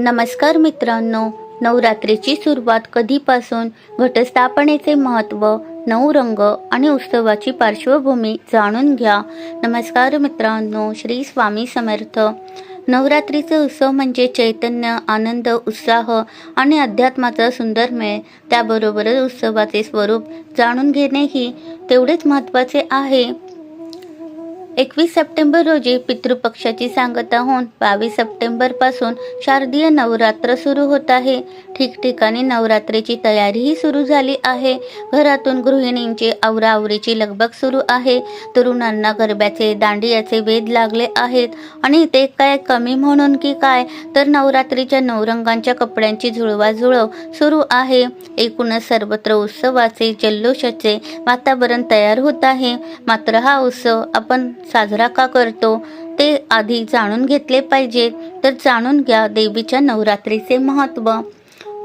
नमस्कार मित्रांनो नवरात्रीची सुरुवात कधीपासून घटस्थापनेचे महत्त्व नऊ रंग आणि उत्सवाची पार्श्वभूमी जाणून घ्या. नमस्कार मित्रांनो श्री स्वामी समर्थ. नवरात्रीचे उत्सव म्हणजे चैतन्य आनंद उत्साह आणि अध्यात्माचा सुंदर मेळ. त्याबरोबरच उत्सवाचे स्वरूप जाणून घेणेही तेवढेच महत्त्वाचे आहे. एकवीस सप्टेंबर रोजी पितृपक्षाची सांगता होऊन बावीस सप्टेंबरपासून शारदीय नवरात्र सुरू होत आहे. ठिकठिकाणी नवरात्रीची तयारीही सुरू झाली आहे. घरातून गृहिणींची आवराआवरीची लगबग सुरू आहे. तरुणांना गरब्याचे दांडियाचे वेध लागले आहेत. आणि ते काय कमी म्हणून की काय? तर नवरात्रीच्या नवरंगांच्या कपड्यांची जुळवाजुळव सुरू आहे. एकूणच सर्वत्र उत्सवाचे जल्लोषाचे वातावरण तयार होत आहे. मात्र हा उत्सव आपण साजरा का करतो? ते आधी जाणून घेतले पाहिजे. तर जाणून घ्या देवीच्या नवरात्रीचे महत्त्व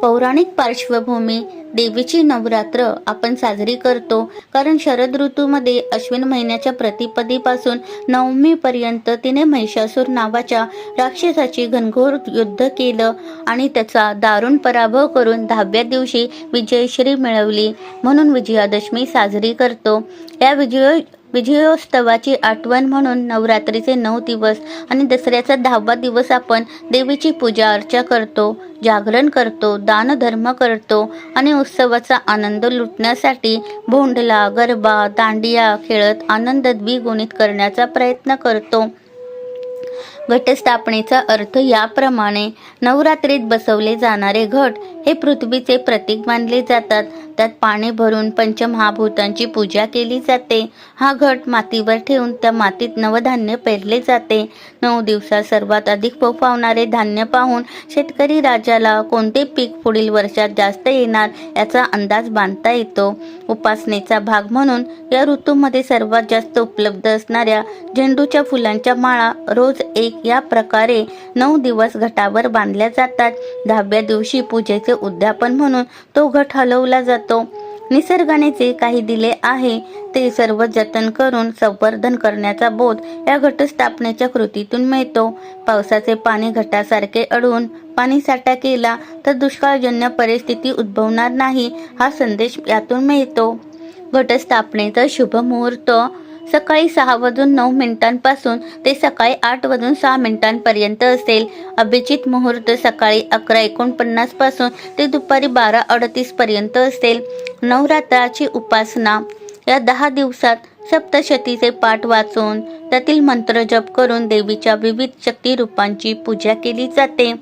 पौराणिक पार्श्वभूमी देवीची नवरात्र आपण साजरी करतो. कारण शरद ऋतूमध्ये अश्विन महिन्याच्या प्रतिपदीपासून नवमीपर्यंत तिने महिषासूर नावाच्या राक्षसाची घनघोर युद्ध केलं आणि त्याचा दारुण पराभव करून दहाव्या दिवशी विजयश्री मिळवली. म्हणून विजयादशमी साजरी करतो. या विजय विजयोत्सवाची आठवण म्हणून नवरात्रीचे नऊ दिवस आणि दसऱ्याचा दहावा दिवस आपण देवीची पूजा अर्चा करतो जागरण करतो दानधर्म करतो आणि उत्सवाचा आनंद लुटण्यासाठी भोंडला गरबा दांडिया खेळत आनंद द्विगुणित करण्याचा प्रयत्न करतो. घटस्थापनेचा अर्थ याप्रमाणे. नवरात्रीत बसवले जाणारे घट हे पृथ्वीचे प्रतीक मानले जातात. त्यात पाणी भरून पंचमहाभूतांची पूजा केली जाते. हा घट मातीवर ठेवून त्या मातीत नवधान्य पेरले जाते. नऊ दिवसात सर्वात अधिक फोफावणारे धान्य पाहून शेतकरी राजाला कोणते पीक पुढील वर्षात जास्त येणार याचा अंदाज बांधता येतो. उपासनेचा भाग म्हणून या ऋतूमध्ये सर्वात जास्त उपलब्ध असणाऱ्या झेंडूच्या फुलांच्या माळा रोज एक या प्रकारे नऊ दिवस घटावर बांधल्या जातात. दहाव्या दिवशी पूजेचे उद्यापन म्हणून तो घट हलवला जातो. निसर्गाने जे काही दिले आहे ते सर्व जतन करून संवर्धन करण्याचा बोध या घटस्थापनेच्या कृतीतून मिळतो. पावसाचे पाणी घटासारखे अडवून पाणीसाठा केला तर दुष्काळजन्य परिस्थिती उद्भवणार नाही हा संदेश यातून मिळतो. घटस्थापनेचा शुभ मुहूर्त सकाळी सहा वाजून नऊ मिनिटांपासून ते सकाळी आठ वाजून सहा मिनिटांपर्यंत असेल. अभिजित मुहूर्त सकाळी अकरा एकोणपन्नासपासून ते दुपारी बारा अडतीस पर्यंत असेल. नवरात्राची उपासना. या दहा दिवसात सप्तशतीचे पाठ वाचून त्यातील मंत्र जप करून देवीच्या विविध शक्ती रूपांची पूजा केली जाते.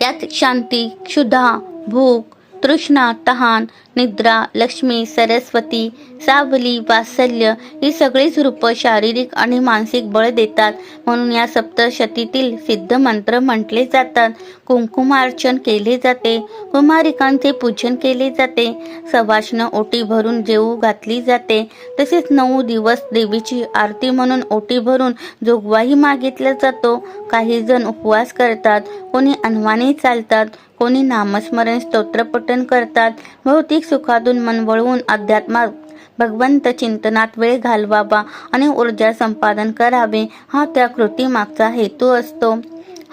यात शांती क्षुधा भूक तृष्णा तहान निद्रा लक्ष्मी सरस्वती सावली वात्सल्य ही सगळीच रूपं शारीरिक आणि मानसिक बळ देतात. म्हणून या सप्तशतीतील सिद्ध मंत्र म्हटले जातात. कुंकुमार्चन केले जाते. कुमारिकांचे पूजन केले जाते. सवाष्ण ओटी भरून जेऊ घातली जाते. तसेच नऊ दिवस देवीची आरती म्हणून ओटी भरून जोगवाही मागितला जातो. काही जण उपवास करतात. कोणी अनवाने चालतात. कोणी नामस्मरण स्तोत्रपठण करतात भौतिक सुखातून मन वळवून अध्यात्मात भगवंत चिंतनात वेळ घालवावा आणि ऊर्जा संपादन करावे हा त्या कृतीमागचा हेतू असतो.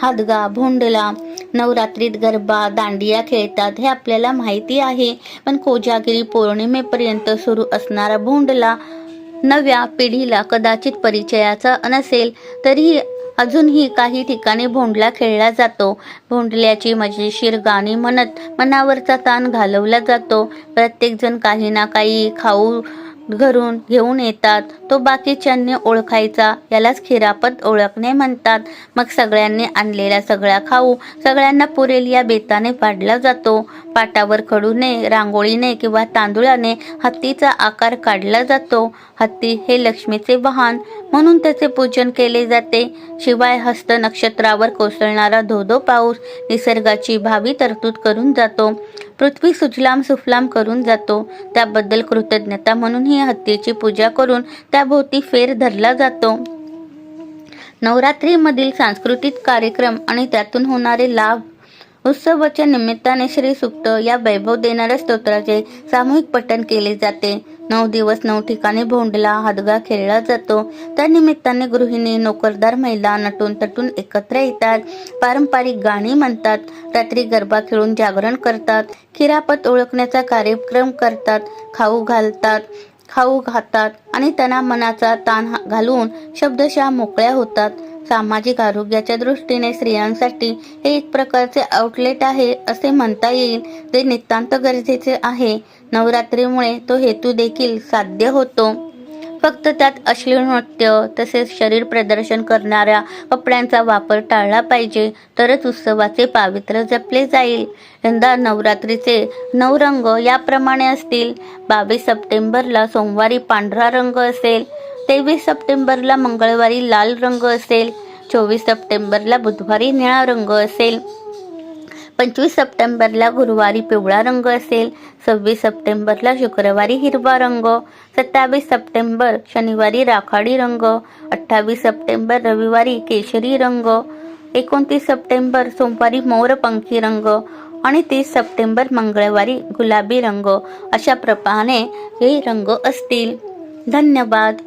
हादगा भोंडला नवरात्रीत गरबा दांडिया खेळतात हे आपल्याला माहिती आहे. पण कोजागिरी पौर्णिमेपर्यंत सुरू असणारा भोंडला नव्या पिढीला कदाचित परिचयाचा नसेल तरीही अजूनही काही ठिकाणी भोंडला खेळला जातो. भोंडल्याची मजेशीर गाणी म्हणत मनावरचा ताण घालवला जातो. प्रत्येकजण काही ना काही खाऊ घरून घेऊन येतात. तो बाकीच्यांनी ओळखायचा. यालाच खिरापत ओळखणे म्हणतात. मग सगळ्यांनी आणलेला सगळा खाऊ सगळ्यांना पुरेल या बेताने पाडला जातो. पाटावर खडूने रांगोळीने किंवा तांदुळाने हत्तीचा आकार काढला जातो. हत्ती हे लक्ष्मीचे वाहन म्हणून त्याचे पूजन केले जाते. शिवाय हस्त नक्षत्रावर कोसळणारा धोधो पाऊस निसर्गाची भावी तरतूद करून जातो. पृथ्वी सुजलाम सुफलाम करून जातो. त्याबद्दल कृतज्ञता म्हणून ही हत्तीची पूजा करून त्याभोवती फेर धरला जातो. नवरात्रीमधील सांस्कृतिक कार्यक्रम आणि त्यातून होणारे लाभ उत्सवाच्या निमित्ताने श्री सुक्त या वैभव देणाऱ्या स्तोत्राचे सामूहिक पठण केले जाते. नऊ दिवस नऊ ठिकाणी भोंडला हादगा खेळला जातो. त्या निमित्ताने गृहिणी नोकरदार महिला नटून तटून एकत्र येतात. पारंपरिक गाणी म्हणतात. रात्री गरबा खेळून जागरण करतात. खिरापत ओळखण्याचा कार्यक्रम करतात. खाऊ घालतात खाऊ घातात आणि त्यांना मनाचा ताण हा- घालून शब्दशः मोकळ्या होतात. सामाजिक आरोग्याच्या दृष्टीने स्त्रियांसाठी हे एक प्रकारचे आउटलेट आहे असे म्हणता येईल. जे नितांत गरजेचे आहे. नवरात्रीमुळे तो हेतू देखील साध्य होतो. फक्त त्यात अश्लील नृत्य तसेच शरीर प्रदर्शन करणाऱ्या कपड्यांचा वापर टाळला पाहिजे. तरच उत्सवाचे पावित्र्य जपले जाईल. यंदा नवरात्रीचे नऊ रंग याप्रमाणे असतील. बावीस सप्टेंबरला सोमवारी पांढरा रंग असेल. तेवीस सप्टेंबरला मंगळवारी लाल रंग असेल चोवीस सप्टेंबरला बुधवारी निळा रंग असेल पंचवीस सप्टेंबरला गुरुवारी पिवळा रंग असेल सव्वीस सप्टेंबरला शुक्रवारी हिरवा रंग सत्तावीस सप्टेंबर शनिवारी राखाडी रंग अठ्ठावीस सप्टेंबर रविवारी केशरी रंग एकोणतीस सप्टेंबर सोमवारी मोरपंखी रंग आणि तीस सप्टेंबर मंगळवारी गुलाबी रंग अशा प्रमाणे हे रंग असतील. धन्यवाद.